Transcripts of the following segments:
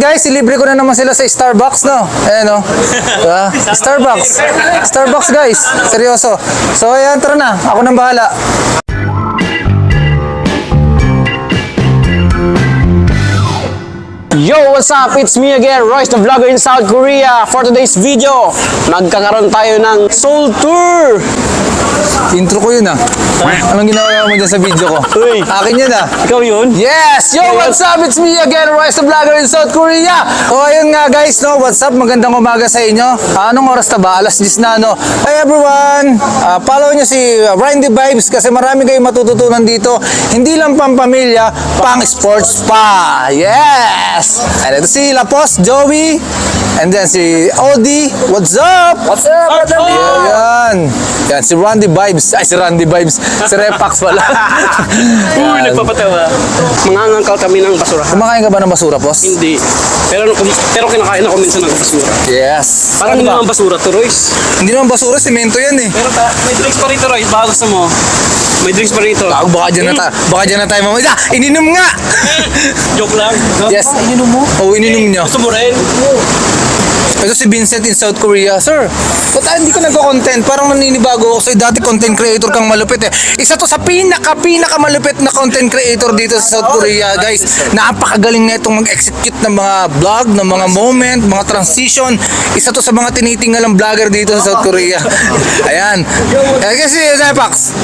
guys, ilibre ko na naman sila sa Starbucks, no? Ayan, no? Diba? Starbucks. Starbucks, guys. Seryoso. So, ayan, tara na. Ako nang bahala. Yo, what's up? It's me again, Royce the Vlogger in South Korea. For today's video, magkakaroon tayo ng Seoul Tour. Intro ko yun, ah. Anong ginawa mo dyan sa video ko? Uy. Akin yun, ah. Ikaw yun? Yes! Yo, what's up? It's me again, Royce the Vlogger in South Korea. O, ayun nga guys, no? What's up? Magandang umaga sa inyo. Ah, Anong oras na ba? Alas 10 na, no? Hi everyone! Ah, follow nyo si uh, Randy Vibes kasi marami kayong matututunan dito. Hindi lang pang pamilya, pang sports pa. Yes! And ito si Lapos, Joey, and then si Odi. What's up? What's up, brother? Yan. Yan, si Randy Vibes. Ay, si Randy Vibes. Si Repax pala. Uy, nagpapatawa. Mangangangkal kami ng basura. Kumakain ka ba ng basura, boss? Hindi. Pero, pero kinakain ako minsan ng basura. Yes. Parang Ano hindi naman basura to, Royce. Hindi naman basura, semento yan eh. Pero ta, may drinks pa rito, Royce. Baka gusto mo. May drinks pa rito. Bago baka dyan na tayo, baka dyan na tayo mamaya. Ah, ininom nga! Joke lang. Yes. Ininom mo? Oo, ininom niya. Gusto mo rin? Ito si Vincent in South Korea. Sir, ba't ah, hindi ka nagko-content? Parang naninibago ako sa'yo. Dati content creator kang malupit eh. Isa to sa pinaka, pinaka malupit na content creator dito sa South Korea, guys. Napakagaling na itong mag-execute ng mga vlog, ng mga moment, mga transition. Isa to sa mga tinitingnalang vlogger dito sa South Korea. Ayan. Eh, kasi, Zepax,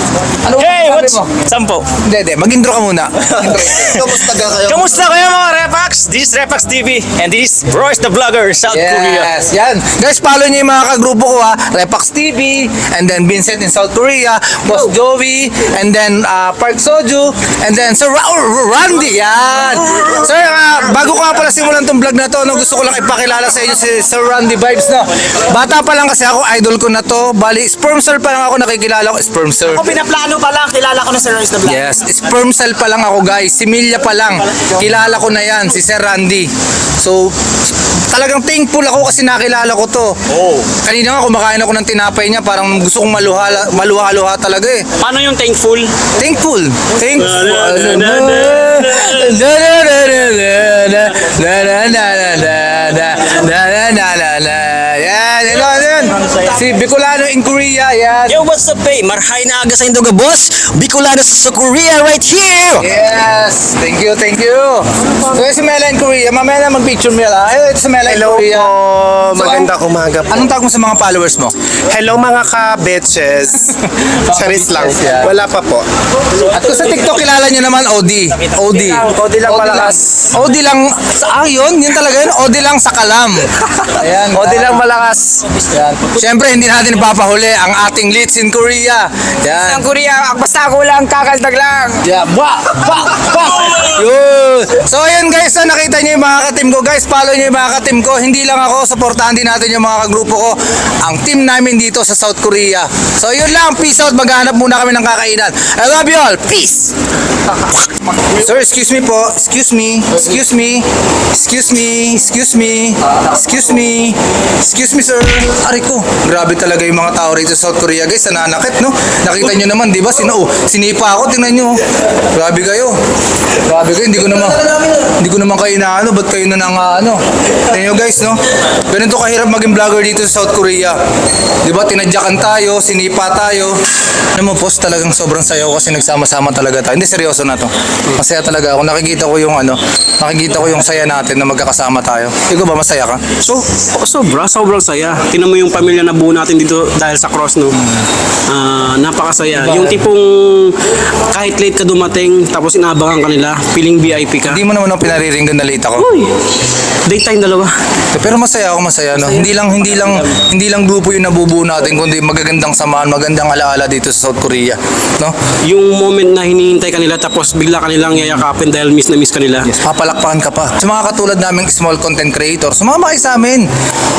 ano Hey, what's... mo? Sampo. Hindi, hindi. Mag-intro ka muna. Kamusta ka kayo? Kamusta kayo mga Repax? This is Repax TV and this is Royce the Vlogger, South Korea. Yes, yan. Guys, follow niyo yung mga kagrupo ko ha. Repax TV, and then Vincent in South Korea, Boss Joey, and then uh, Park Soju, and then Sir Ra- Randy. Yan. Sir, ah, bago ko nga pala simulan tong vlog na to, no, gusto ko lang ipakilala sa inyo si Sir Randy Vibes. No? Bata pa lang kasi ako, idol ko na to. Bali, sperm cell pa lang ako nakikilala ko. Sperm cell. Ako pinaplano pa lang, kilala ko na si Royce the Black. Yes, sperm cell pa lang ako guys. Similya pa lang. Kilala ko na yan, si Sir Randy. So, talagang thankful ako kasi nakilala ko to. Oh. Kanina nga kumakain ako ng tinapay niya, parang gusto kong maluha, maluha-luha talaga eh. Paano yung thankful? Thankful. Thankful. Si Bicolano in Korea, yan. Yo, what's up, eh? Marhay na aga sa Indoga, boss. Bicolano sa Korea right here. Yes! Thank you, thank you! So, si Mela in Korea. Mamaya na mag-picture Mela. Ay, ito si Mela in Hello Korea. po. So, Magandang ang- umaga po. Anong tawag mo sa mga followers mo? Hello mga ka-betches. Charis lang. Bitches, yan. Wala pa po. At kung sa TikTok kilala niyo naman, OD. OD. OD lang malakas. OD lang. Ah, yun. Yun talaga yun. OD lang sa kalam. Ayan. OD lang malakas. Yan. Siyempre, hindi natin ipapahuli ang ating leads in Korea. Yan. Korea, basta ako lang, kakaltag lang. Yeah, ba, ba, ba. Yun. So ayun guys, na nakita niyo yung mga ka-team ko. Guys, follow niyo yung mga ka-team ko. Hindi lang ako, supportahan din natin yung mga kagrupo ko. Ang team namin dito sa South Korea. So yun lang, peace out. Maghanap muna kami ng kakainan. I love you all. Peace. Sir, excuse me po. Excuse me. Excuse me. Excuse me. Excuse me. Excuse me. Excuse me, sir. Aray ko. Grabe talaga yung mga tao rito sa South Korea, guys. Nananakit, no? Nakita nyo naman, di ba? Sino, oh, sinipa ako. Tingnan nyo. oh. Grabe kayo. Grabe kayo. Hindi ko naman, hindi ko naman kayo na ano. Ba't kayo na nang ano? Tingnan guys, no? Ganito kahirap maging vlogger dito sa South Korea. Di ba? Tinadyakan tayo, sinipa tayo. Alam mo, post talagang sobrang sayo kasi nagsama-sama talaga tayo. Hindi, seryoso na to. Masaya talaga ako. Nakikita ko yung ano, nakikita ko yung saya natin na magkakasama tayo. Ikaw ba, masaya ka? So, oh, sobra, sobrang saya. Tinan mo yung pamilya na buo natin dito dahil sa cross, no? Ah, napakasaya. Yung tipong kahit late ka dumating, tapos inaabangan ka nila, feeling VIP ka. Hindi mo naman ako pinariringgan na late ako. Uy, daytime dalawa. Pero masaya ako, masaya no. Hindi lang hindi lang hindi lang grupo yung nabubuo natin kundi magagandang samahan, magandang alaala dito sa South Korea, no? Yung moment na hinihintay ka nila tapos bigla ka nilang yayakapin dahil miss na miss ka nila. Papalakpakan ka pa. Sa mga katulad naming small content creator, sumama kayo sa amin.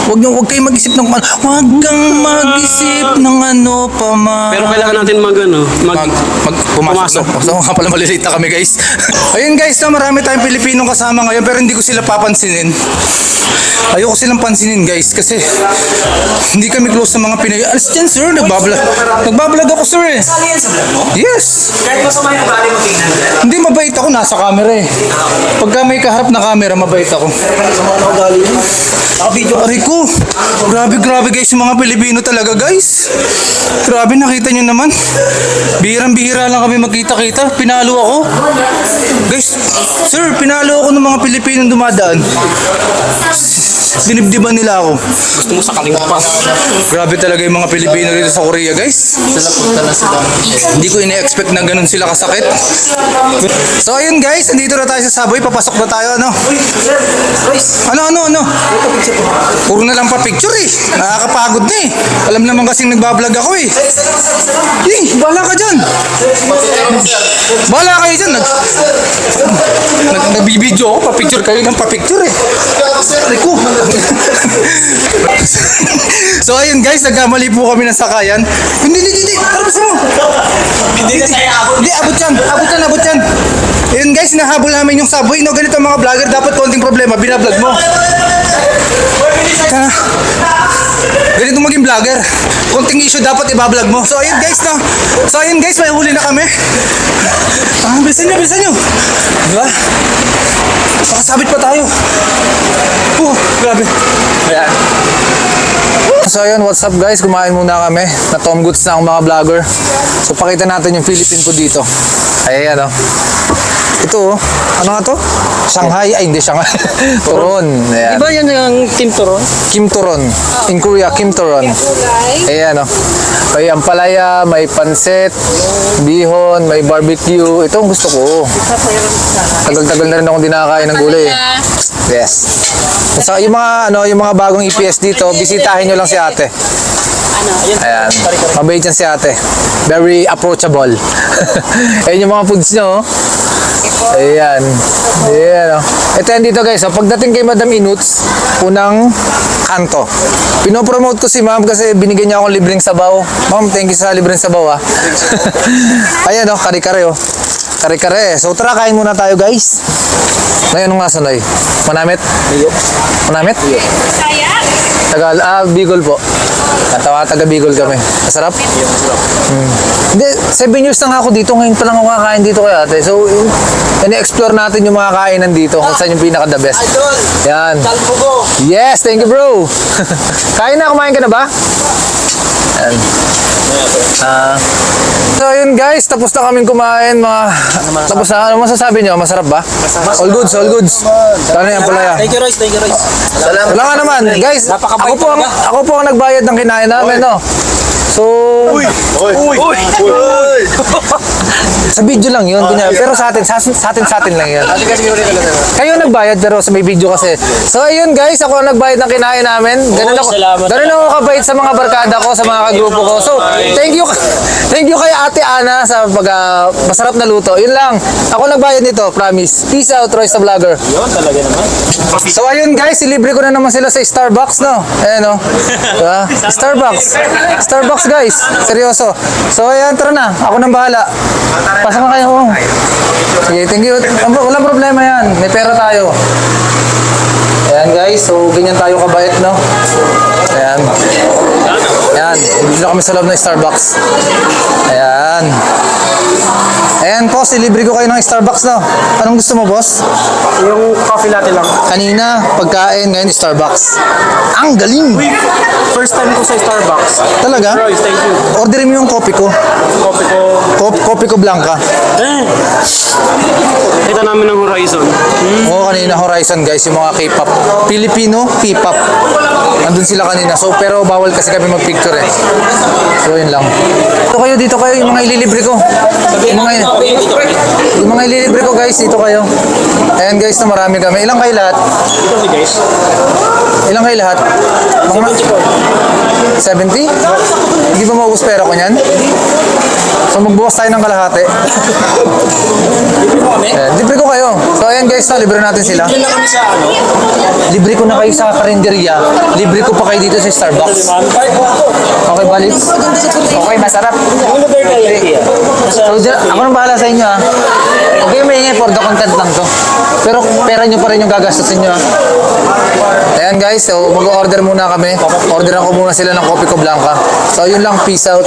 Huwag niyo huwag kayong mag-isip ng huwag kang mag-isip ng ano pa man. Pero kailangan natin mag ano, mag, mag, mag pumasok. Pumasok. No? So pala malilate na kami guys. Ayun guys, na marami tayong Pilipinong kasama ngayon pero hindi ko sila papansinin. Ayoko silang pansinin guys kasi hindi kami close sa mga Pinay. Alis dyan sir, nagbablog. Nagbablog ako sir. Influencer eh. Sali yan sa vlog mo? Yes. Kahit masama yung ugali mo tingnan dyan. Hindi mabait ako nasa camera eh. Pagka may kaharap na camera, mabait ako. Masama na ugali yun. Naka-video Aray ko, grabe grabe guys yung mga Pilipino talaga guys. Grabe nakita nyo naman. Bihirang-bihira lang kami magkita-kita. Pinalo ako. Guys, sir, pinalo ako ng mga Pilipino dumadaan. Dinibdiban nila ako. Gusto mo sakaling pa. Grabe talaga yung mga Pilipino dito sa Korea guys. Hindi ko ina-expect na ganun sila kasakit. So ayun guys, nandito na tayo sa Subway. Papasok na tayo ano. Ano, ano, ano? Puro na lang pa picture eh. Nakakapagod na eh. Alam naman kasing nagbablog ako eh. Eh, bahala ka dyan. Bahala kayo dyan. Nag, nag, nagbibideo ako, pa-picture kayo ng pa-picture eh. Aray ko. so ayun guys, nagkamali po kami ng sakayan. Hindi, hindi, hindi. Tarbas mo. Hindi na saya ako. Hindi, abot yan. Abot yan, abot yan. Ayun guys, nahabol namin yung subway. No, ganito mga vlogger. Dapat konting problema, binablog mo. Tara. Ganito maging vlogger. Konting issue dapat ibablog mo. So ayun guys, no. So ayun guys, may huli na kami. Ah, bilisan nyo, bilisan nyo. Diba? Makasabit pa tayo. Oh, grabe. Ayan. So ayun, what's up guys? Kumain muna kami. Na Tom Goods na ang mga vlogger. So pakita natin yung Philippine food dito. Ayan oh. Ito oh. Ano nga to? Shanghai? Ay hindi Shanghai. Turon. Ayan. Iba yan yung Team Turon? Kim Turon. In Korea, Kim Turon. Ayan oh. May ampalaya, may pansit, bihon, may barbecue. Ito ang gusto ko. Tagal-tagal na rin akong dinakain ng gulay. eh. Yes. So yung mga ano, yung mga bagong EPS dito, bisitahin nyo lang si Ate. Ayan. Mabait yan si Ate. Very approachable. Ayan yung mga foods nyo. Ayan. Ayan. oh. Ito yan dito guys. oh. Pagdating kay Madam Inuts, unang kanto. Pinopromote ko si ma'am kasi binigyan niya akong libreng sabaw. Ma'am, thank you sa libreng sabaw ah. Ayan oh, kare-kare oh. Kare-kare. So tara, kain muna tayo guys. Ngayon nga sanoy. Manamit? Manamit? Tagal, ah, Bicol po. Natawa, taga Bicol kami. Masarap? Hmm. Hindi, seven years na nga ako dito. Ngayon pa lang ako kakain dito kay ate. So, in- ini-explore natin yung mga kainan dito kung saan yung pinaka-the best. Yan. Talpo ko. Yes, thank you bro. Kain na, kumain ka na ba? Yan. Ah. so yun guys, tapos na kaming kumain mga tapos na ano masasabi niyo? Masarap ba? All goods, all goods. Ano yan pala yan? Thank you, Royce. Thank you, Royce. Salamat. Naman, guys. Ako po ang ako po ang nagbayad ng kinain namin, no. So, Uy! Uy! Uy! sa video lang yun, kunya. Pero sa atin, sa, sa atin, sa atin lang yun. Kayo nagbayad pero sa may video kasi. So ayun guys, ako ang nagbayad ng kinain namin. Ganun ako, ganun ako kabait sa mga barkada ko, sa mga kagrupo ko. So, thank you thank you kay Ate Ana sa pag ah, masarap na luto. Yun lang. Ako nagbayad nito, promise. Peace out, Royce the Vlogger. Yun talaga naman. So ayun guys, ilibre ko na naman sila sa Starbucks, no? Ayan, no? Diba? Starbucks. Starbucks guys. Seryoso. So ayan, tara na. Ako nang bahala. Pasok na kayo. oh. Sige, thank you. Walang problema yan. May pera tayo. Ayan guys, so ganyan tayo kabait, no? Ayan. Ayan, dito kami sa loob ng Starbucks. Ayan. Ayan po, silibre ko kayo ng Starbucks, no? Anong gusto mo, boss? Yung coffee latte lang. Kanina, pagkain, ngayon Starbucks. Ang galing! First time ko sa Starbucks. Talaga? Royce, thank you. Orderin mo yung kopi ko. Coffee ko. Kop, kopi ko blanca. Eh. Kita namin ng Horizon. Oo, kanina Horizon guys, yung mga K-pop. Filipino, K-pop. Andun sila kanina. So, pero bawal kasi kami mag-picture eh. So, yun lang. Dito kayo, dito kayo, yung mga ililibre ko. Yung mga, yung mga ililibre ko guys, dito kayo. Ayan guys, na marami kami. Ilang kayo lahat? Ito si guys. Ilang kayo lahat? Mga 70? Hindi ba maubos pera ko niyan? So magbukas tayo ng. Ayan, libre ko kayo. So ayan guys, na, libre natin sila. Diyan lang kami sa ano. Libre ko na kayo sa karinderya. Libre ko pa kayo dito sa Starbucks. Ako. Okay, balik? Okay, masarap. Na. So, ako nang bahala sa inyo ha. Okay, may ingay for the content lang to. Pero pera nyo pa rin yung gagastusin nyo ha. Ayan guys, so mag-order muna kami. Orderan ko muna sila ng kopi ko blanca. So yun lang, peace out.